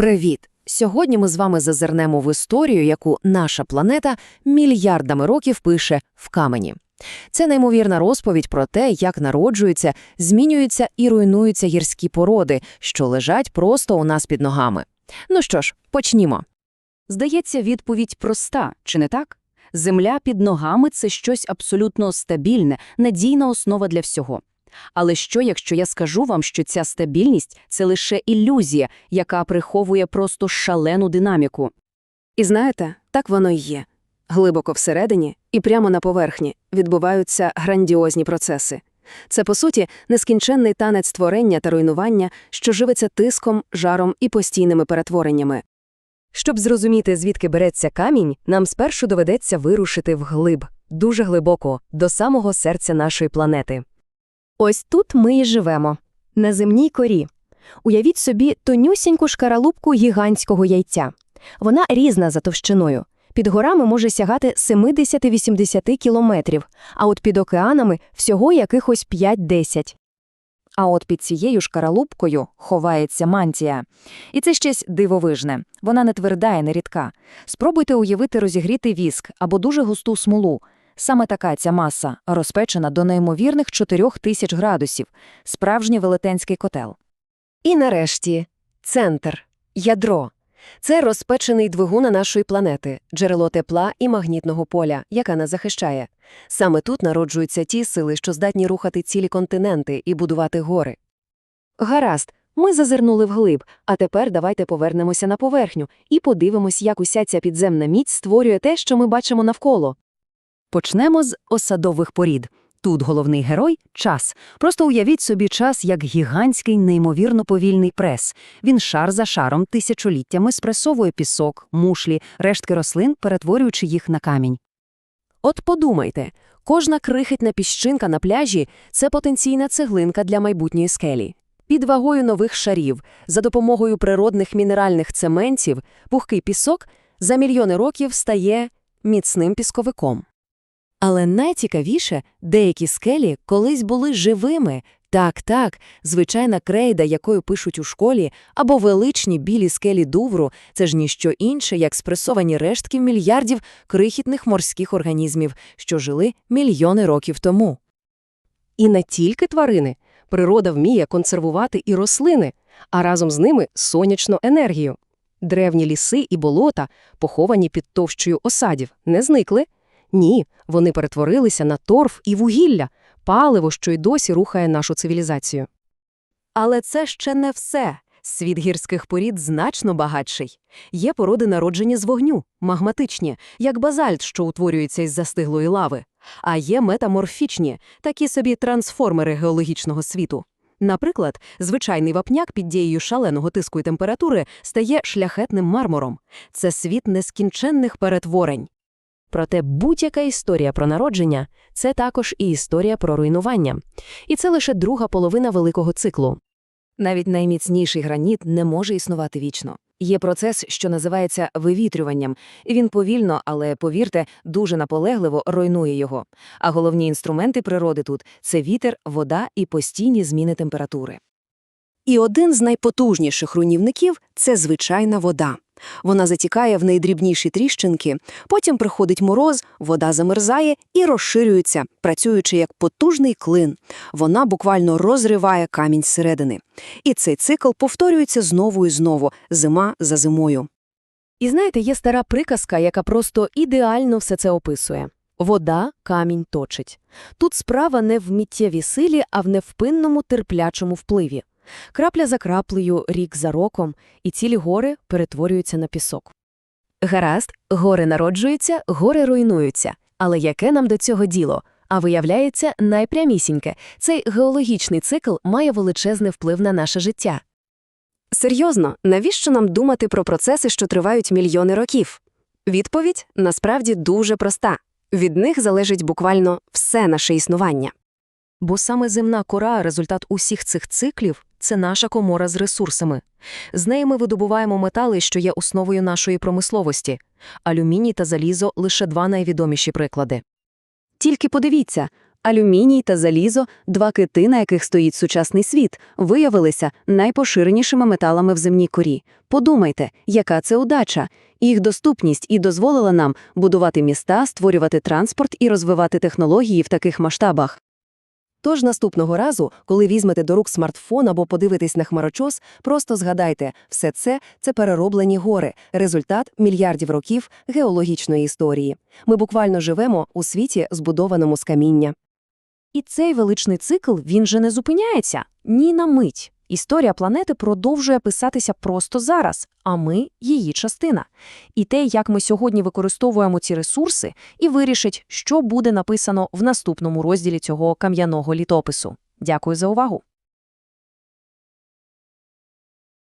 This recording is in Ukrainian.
Привіт! Сьогодні ми з вами зазирнемо в історію, яку наша планета мільярдами років пише в камені. Це неймовірна розповідь про те, як народжуються, змінюються і руйнуються гірські породи, що лежать просто у нас під ногами. Ну що ж, почнімо. Здається, відповідь проста, чи не так? Земля під ногами – це щось абсолютно стабільне, надійна основа для всього. Але що, якщо я скажу вам, що ця стабільність – це лише ілюзія, яка приховує просто шалену динаміку? І знаєте, так воно й є. Глибоко всередині і прямо на поверхні відбуваються грандіозні процеси. Це, по суті, нескінченний танець творення та руйнування, що живиться тиском, жаром і постійними перетвореннями. Щоб зрозуміти, звідки береться камінь, нам спершу доведеться вирушити вглиб, дуже глибоко, до самого серця нашої планети. Ось тут ми і живемо, на земній корі. Уявіть собі тонюсіньку шкаралупку гігантського яйця. Вона різна за товщиною. Під горами може сягати 70-80 кілометрів, а от під океанами всього якихось 5-10. А от під цією шкаралупкою ховається мантія. І це щось дивовижне. Вона не тверда і не рідка. Спробуйте уявити розігрітий віск або дуже густу смолу. Саме така ця маса, розпечена до неймовірних 4000 градусів, справжній велетенський котел. І нарешті центр, ядро. Це розпечений двигуна нашої планети, джерело тепла і магнітного поля, яка нас захищає. Саме тут народжуються ті сили, що здатні рухати цілі континенти і будувати гори. Гаразд, ми зазирнули вглиб, а тепер давайте повернемося на поверхню і подивимось, як уся ця підземна міць створює те, що ми бачимо навколо. Почнемо з осадових порід. Тут головний герой – час. Просто уявіть собі час як гігантський, неймовірно повільний прес. Він шар за шаром тисячоліттями спресовує пісок, мушлі, рештки рослин, перетворюючи їх на камінь. От подумайте, кожна крихітна піщинка на пляжі – це потенційна цеглинка для майбутньої скелі. Під вагою нових шарів, за допомогою природних мінеральних цементів, пухкий пісок за мільйони років стає міцним пісковиком. Але найцікавіше, деякі скелі колись були живими. Так, так, звичайна крейда, якою пишуть у школі, або величні білі скелі Дувру – це ж ніщо інше, як спресовані рештки мільярдів крихітних морських організмів, що жили мільйони років тому. І не тільки тварини. Природа вміє консервувати і рослини, а разом з ними сонячну енергію. Древні ліси і болота, поховані під товщою осадів, не зникли. Ні, вони перетворилися на торф і вугілля, паливо, що й досі рухає нашу цивілізацію. Але це ще не все. Світ гірських порід значно багатший. Є породи народжені з вогню, магматичні, як базальт, що утворюється із застиглої лави, а є метаморфічні, такі собі трансформери геологічного світу. Наприклад, звичайний вапняк під дією шаленого тиску і температури стає шляхетним мармуром. Це світ нескінченних перетворень. Проте будь-яка історія про народження – це також і історія про руйнування. І це лише друга половина великого циклу. Навіть найміцніший граніт не може існувати вічно. Є процес, що називається вивітрюванням, він повільно, але, повірте, дуже наполегливо руйнує його. А головні інструменти природи тут – це вітер, вода і постійні зміни температури. І один з найпотужніших руйнівників – це звичайна вода. Вона затікає в найдрібніші тріщинки, потім приходить мороз, вода замерзає і розширюється, працюючи як потужний клин. Вона буквально розриває камінь зсередини. І цей цикл повторюється знову і знову, зима за зимою. І знаєте, є стара приказка, яка просто ідеально все це описує. Вода камінь точить. Тут справа не в миттєвій силі, а в невпинному терплячому впливі. Крапля за краплею, рік за роком, і цілі гори перетворюються на пісок. Гаразд, гори народжуються, гори руйнуються. Але яке нам до цього діло? А виявляється, найпрямісіньке – цей геологічний цикл має величезний вплив на наше життя. Серйозно, навіщо нам думати про процеси, що тривають мільйони років? Відповідь насправді дуже проста. Від них залежить буквально все наше існування. Бо саме земна кора, результат усіх цих циклів, це наша комора з ресурсами. З неї ми видобуваємо метали, що є основою нашої промисловості. Алюміній та залізо – лише два найвідоміші приклади. Тільки подивіться, Алюміній та залізо, два кити, на яких стоїть сучасний світ, виявилися найпоширенішими металами в земній корі. Подумайте, яка це удача. Їх доступність і дозволила нам будувати міста, створювати транспорт і розвивати технології в таких масштабах. Тож наступного разу, коли візьмете до рук смартфон або подивитесь на хмарочос, просто згадайте, все це – це перероблені гори, результат мільярдів років геологічної історії. Ми буквально живемо у світі, збудованому з каміння. І цей величний цикл, він же не зупиняється ні на мить. Історія планети продовжує писатися просто зараз, а ми – її частина. І те, як ми сьогодні використовуємо ці ресурси, і вирішить, що буде написано в наступному розділі цього кам'яного літопису. Дякую за увагу!